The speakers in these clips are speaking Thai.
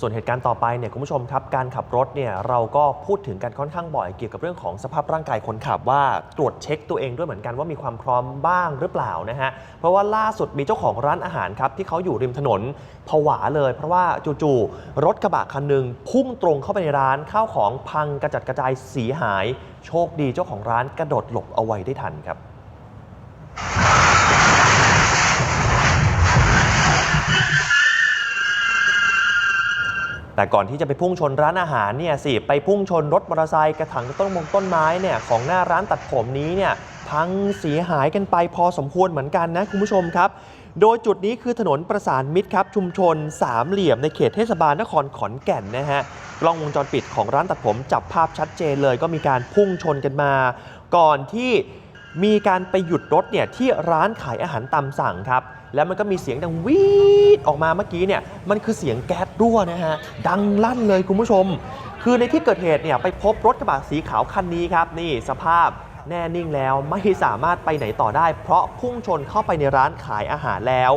ส่วนเหตุการณ์ต่อไปเนี่ยคุณผู้ชมครับการขับรถเนี่ยเราก็พูดถึงกันค่อนข้างบ่อยเกี่ยวกับเรื่องของสภาพร่างกายคนขับว่าตรวจเช็คตัวเองด้วยเหมือนกันว่ามีความพร้อมบ้างหรือเปล่านะฮะเพราะว่าล่าสุดมีเจ้าของร้านอาหารครับที่เขาอยู่ริมถนนผวาเลย เพราะว่าจู่ๆรถกระบะคันหนึ่งพุ่งตรงเข้าไปในร้านข้าวของพังกระจัดกระจายเสียหาย โชคดีเจ้าของร้านกระโดดหลบเอาไว้ได้ทันครับ แต่ก่อนที่จะไปพุ่งชนร้านอาหารเนี่ยสิไปพุ่งชนรถมอเตอร์ไซค์กระถางต้นมงต้นไม้เนี่ยของหน้าร้านตัดผมนี้เนี่ยพังเสียหายกันไปพอสมควรเหมือนกันนะคุณผู้ชมครับ โดยจุดนี้คือถนนประสานมิตรครับชุมชนสามเหลี่ยมในเขตเทศบาลนครขอนแก่นนะฮะกล้องวงจรปิดของร้านตัดผมจับภาพชัดเจนเลยก็มีการพุ่งชนกันมา ก่อนที่มีการไปหยุดรถเนี่ยที่ร้านขายอาหารตามสั่งครับ แล้วมันก็มีเสียงดังวีดออกมาเมื่อกี้เนี่ยมันคือเสียงแก๊สรั่วนะฮะดังลั่นเลยคุณผู้ชม คือในที่เกิดเหตุเนี่ยไปพบรถกระบะสีขาวคันนี้ครับนี่สภาพแน่นิ่งแล้วไม่สามารถไปไหนต่อได้ เพราะพุ่งชนเข้าไปในร้านขายอาหารแล้ว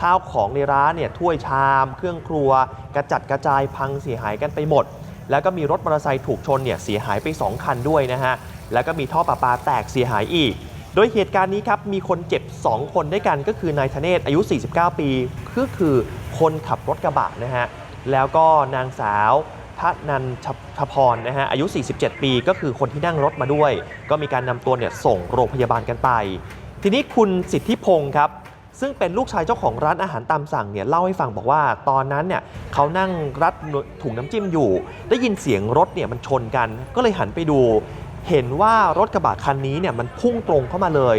ข้าวของในร้านเนี่ยถ้วยชาม เครื่องครัว กระจัดกระจายพังเสียหายกันไปหมด แล้วก็มีรถมอเตอร์ไซค์ถูกชนเนี่ยเสียหายไป 2 คันด้วยนะฮะแล้วก็มีท่อประปาแตกเสียหายอีก โดยเหตุการณ์นี้ครับมีคนเจ็บ 2 คนด้วยกันก็คือนายธเนศอายุ 49 ปีก็คือคนขับรถกระบะนะฮะแล้วก็นางสาวทนันชพรนะฮะอายุ 47 ปีก็คือคนที่นั่งรถมาด้วย ก็มีการนำตัวเนี่ยส่งโรงพยาบาลกันไป ทีนี้คุณสิทธิพงศ์ครับซึ่งเป็นลูกชายเจ้าของร้านอาหารตามสั่งเนี่ยเล่าให้ฟังบอกว่าตอนนั้นเนี่ยเขานั่งรัดถุงน้ำจิ้มอยู่ ได้ยินเสียงรถเนี่ยมันชนกัน ก็เลยหันไปดู เห็นว่ารถกระบะคันนี้เนี่ยมันพุ่งตรงเข้ามาเลย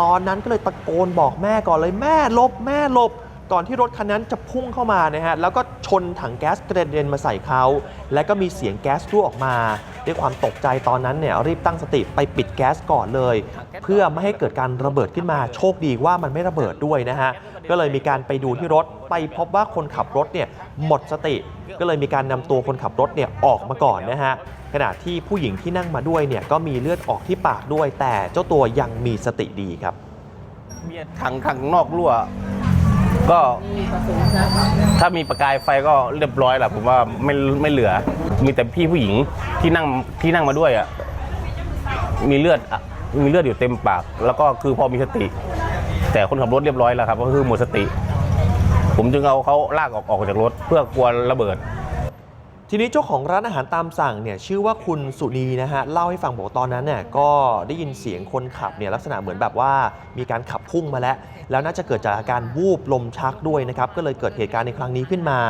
ตอนนั้นก็เลยตะโกนบอกแม่ก่อนเลยแม่ลบแม่ลบ ก่อนที่รถคันนั้นจะพุ่งเข้ามานะฮะแล้วก็ชนถังแก๊สกระเด็นมาใส่เขาและก็มีเสียงแก๊สรั่วออกมา ด้วยความตกใจตอนนั้นเนี่ยรีบตั้งสติไปปิดแก๊สก่อนเลย เพื่อไม่ให้เกิดการระเบิดขึ้นมาโชคดีว่ามันไม่ระเบิดด้วยนะฮะก็เลยมีการไปดูที่รถไปพบว่าคนขับรถเนี่ยหมดสติ ก็เลยมีการนำตัวคนขับรถเนี่ยออกมาก่อนนะฮะ ขณะที่ผู้หญิงที่นั่งมาด้วยเนี่ยก็มีเลือดออกที่ปากด้วย แต่เจ้าตัวยังมีสติดีครับเมียถังถังนอกรั่ว ก็ถ้ามีประกายไฟก็เรียบร้อยแหละผมว่าไม่ไม่เหลือ มีแต่พี่ผู้หญิงที่นั่งที่นั่งมาด้วยอะมีเลือดมีเลือดอยู่เต็มปาก แล้วก็คือพอมีสติ แต่คนขับรถเรียบร้อยแล้วครับ ก็คือหมดสติ ผมจึงเอาเขาลากออกออกจากรถเพื่อกลัวระเบิด ทีนี้เจ้าของร้านอาหารตามสั่งเนี่ยชื่อว่าคุณสุนีนะฮะเล่าให้ฟังบอกตอนนั้นเนี่ยก็ได้ยินเสียงคนขับเนี่ยลักษณะเหมือนแบบว่ามีการขับพุ่งมาแล้ว แล้วน่าจะเกิดจากอาการวูบลมชักด้วยนะครับก็เลยเกิดเหตุการณ์ในครั้งนี้ขึ้นมา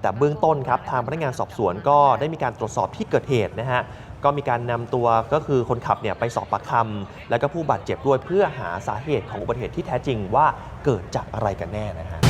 แต่เบื้องต้นครับทางพนักงานสอบสวนก็ได้มีการตรวจสอบที่เกิดเหตุนะฮะก็มีการนำตัวก็คือคนขับเนี่ยไปสอบปากคำแล้วก็ผู้บาดเจ็บด้วยเพื่อหาสาเหตุของอุบัติเหตุที่แท้จริงว่าเกิดจากอะไรกันแน่นะฮะ